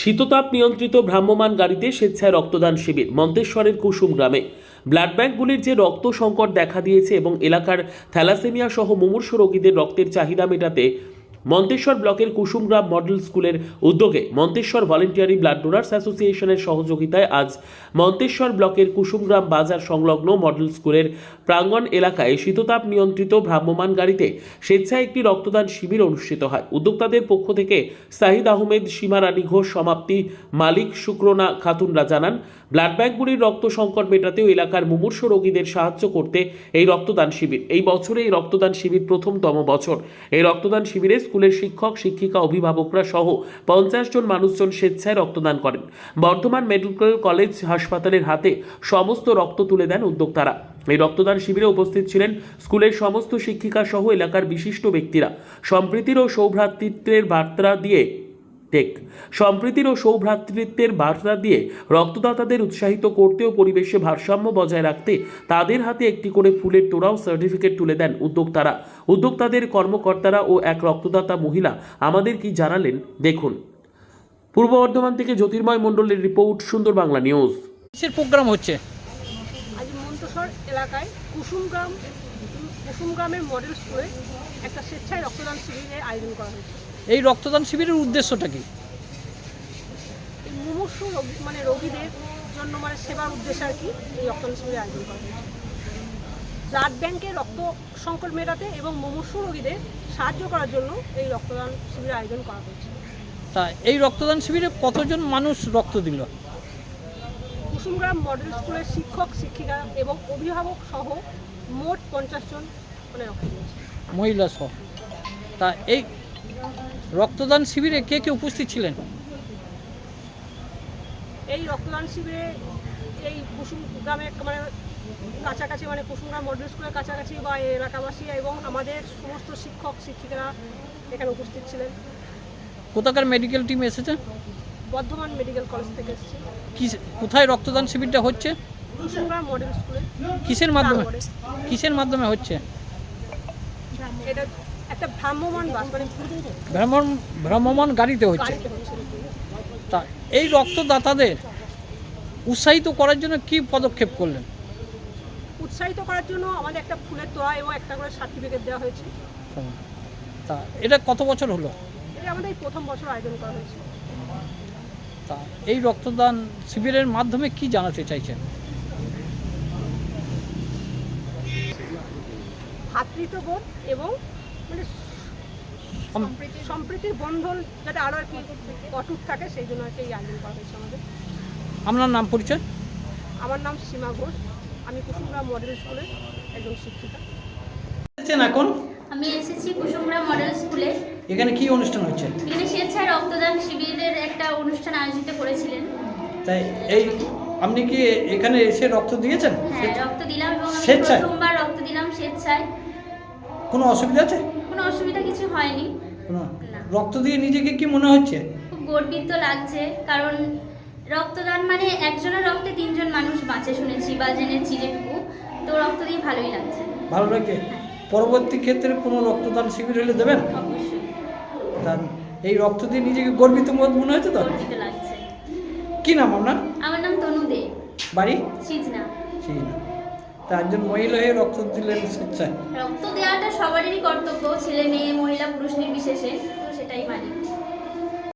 শীততাপ নিয়ন্ত্রিত ভ্রাম্যমান গাড়িতে স্বেচ্ছায় রক্তদান শিবির, মন্তেশ্বরের কুসুম গ্রামে। ব্লাড ব্যাঙ্কগুলির যে রক্ত সংকট দেখা দিয়েছে এবং এলাকার থ্যালাসেমিয়া সহ মুমূর্ষ রোগীদের রক্তের চাহিদা মেটাতে মন্তেশ্বর ব্লকের কুসুমগ্রাম মডেল স্কুলের উদ্যোগে মন্তেশ্বর ভলেন্টিয়ারি ব্লাড ডোনার্স অ্যাসোসিয়েশনের সহযোগিতায় আজ মন্তেশ্বর ব্লকের কুসুমগ্রাম বাজার সংলগ্ন মডেল স্কুলের প্রাঙ্গণ এলাকায় শীততাপ নিয়ন্ত্রিত ভ্রাম্যমান গাড়িতে স্বেচ্ছায় একটি রক্তদান শিবির অনুষ্ঠিত হয়। উদ্যোক্তাদের পক্ষ থেকে সাহিদ আহমেদ, সীমা রানী ঘোষ, সমাপ্তি মালিক শুক্রনা খাতুনরা জানান, ব্লাড ব্যাঙ্কগুলির রক্ত সংকট মেটাতেও এলাকার মুমূর্ষ রোগীদের সাহায্য করতে এই রক্তদান শিবির। এই বছরে এই রক্তদান শিবির প্রথমতম বছর। এই রক্তদান শিবিরে স্কুলের শিক্ষক, শিক্ষিকা, অভিভাবকরা সহ পঞ্চাশ জন মানুষজন স্বেচ্ছায় রক্তদান করেন। বর্ধমান মেডিকেল কলেজ হাসপাতালের হাতে সমস্ত রক্ত তুলে দেন উদ্যোক্তারা। এই রক্তদান শিবিরে উপস্থিত ছিলেন স্কুলের সমস্ত শিক্ষিকা সহ এলাকার বিশিষ্ট ব্যক্তিরা। সম্প্রীতির ও সৌভ্রাতৃত্বের বার্তা দিয়ে টেক। সম্প্রীতির ও সৌভ্রাতৃত্বের বার্তা দিয়ে রক্তদাতাদের উৎসাহিত করতে ও পরিবেশে ভারসাম্য বজায় রাখতে তাদের হাতে একটি করে ফুলের তোড়াও সার্টিফিকেট তুলে দেন উদ্যোক্তারা। উদ্যোক্তাদের কর্মকর্তারা ও এক রক্তদাতা মহিলা আমাদের কি জানালেন দেখুন। পূর্ব বর্ধমান থেকে জ্যোতির্ময় মণ্ডলের রিপোর্ট সুন্দর বাংলা নিউজ প্রোগ্রাম হচ্ছে? আজ মন্তসর এলাকায় কুসুমগ্রাম কুসুমগ্রামের মডেল স্কুলে একটা স্বেচ্ছায় রক্তদান শিবিরের আয়োজন করা হয়েছে। এই রক্তদান শিবিরের উদ্দেশ্যটা কি? এই মুমূর্ষ মানে রোগীদের জন্য মানে সেবার উদ্দেশ্যে আর কি এই রক্তদান শিবিরের আয়োজন করা হয়েছে। ব্লাড ব্যাংকে রক্ত সংকট মেটাতে এবং মুমূর্ষ রোগীদের সাহায্য করার জন্য এই রক্তদান শিবিরের আয়োজন করা হয়েছে। তা এই রক্তদান শিবিরে কতজন মানুষ রক্ত দিল? কুসুমগ্রাম মডেল স্কুলের শিক্ষক শিক্ষিকা এবং অভিভাবক সহ মোট পঞ্চাশ জন মানে মহিলা সহ। তা এই রক্তদান শিবিরে কে কে উপস্থিত ছিলেন? এই রক্তদান শিবিরে এই কুসুম গ্রামে মানে কাছাকাছি মানে কুসুমগ্রাম মডেল স্কুলের কাছাকাছি বা এলাকাবাসী এবং আমাদের সমস্ত শিক্ষক শিক্ষিকারা এখানে উপস্থিত ছিলেন। কোথাকার মেডিকেল টিম এসেছে? বর্ধমান মেডিকেল কলেজ থেকে এসেছে। কি কোথায় রক্তদান শিবিরটা হচ্ছে? মডেল স্কুলে। কিসের মাধ্যমে কিসের মাধ্যমে হচ্ছে? এটা একটা ভ্রাম্যমান বাস মানে ভ্রাম্যমান গাড়িতে হচ্ছে? তা এই রক্তদাতাদের উৎসাহিত করার জন্য কি পদক্ষেপ করলেন? উৎসাহিত করার জন্য আমাদের একটা ফুলের তোড়া এবং একটা করে সার্টিফিকেট দেওয়া হয়েছে। তা এটা কত বছর হলো? এটা আমাদের প্রথম বছর আয়োজন করা হয়েছে। এই রক্তদান শিবিরের মাধ্যমে কি জানাতে চাইছেন? ভ্রাতৃত্ববোধ এবং মানে সম- সম্প্রীতির বন্ধন যাতে আরও আর কি অটুট থাকে সেই জন্য আর কি এই আয়োজন করা হয়েছে আমাদের। আপনার নাম পরিচয়? আমার নাম সীমা ঘোষ। আমি কুসুমগ্রাম মডেল স্কুলের একজন শিক্ষিকা। এসেছেন এখন? আমি এসেছি কুসুমরা মডেল স্কুলে। এখানে কি অনুষ্ঠান হচ্ছে? এখানে স্বেচ্ছায় রক্তদান শিবিরের একটা অনুষ্ঠান আয়োজিত করেছিলেন। তাই এই আপনি কি এখানে এসে রক্ত দিয়েছেন? হ্যাঁ রক্ত দিলাম এবং আমি স্বেচ্ছায়? প্রথমবার রক্ত দিলাম স্বেচ্ছায়। কোনো অসুবিধা আছে? কোনো অসুবিধা কিছু হয়নি। না। রক্ত দিয়ে নিজেকে কি মনে হচ্ছে? খুব গর্বিত লাগছে কারণ রক্তদান মানে একজনের রক্তে তিনজন মানুষ বাঁচে শুনেছি বা জেনেছি যেটুকু তো রক্ত দিয়ে ভালোই লাগছে। ভালো লাগছে? পরবর্তী ক্ষেত্রে কোনো রক্তদান শিবির হলে দেবেন? অবশ্যই। এই রক্ত দিয়ে নিজেকে গর্বিত মত মনে হচ্ছে তো? লাগছে। কি নাম আপনার? আমার নাম তনু দে। বাড়ি? সিজনা। সেই না তা একজন মহিলা হয়ে রক্ত দিলেন স্বেচ্ছায়। রক্ত দেওয়াটা সবারই কর্তব্য ছেলে মেয়ে মহিলা পুরুষ নির্বিশেষে তো সেটাই মানি।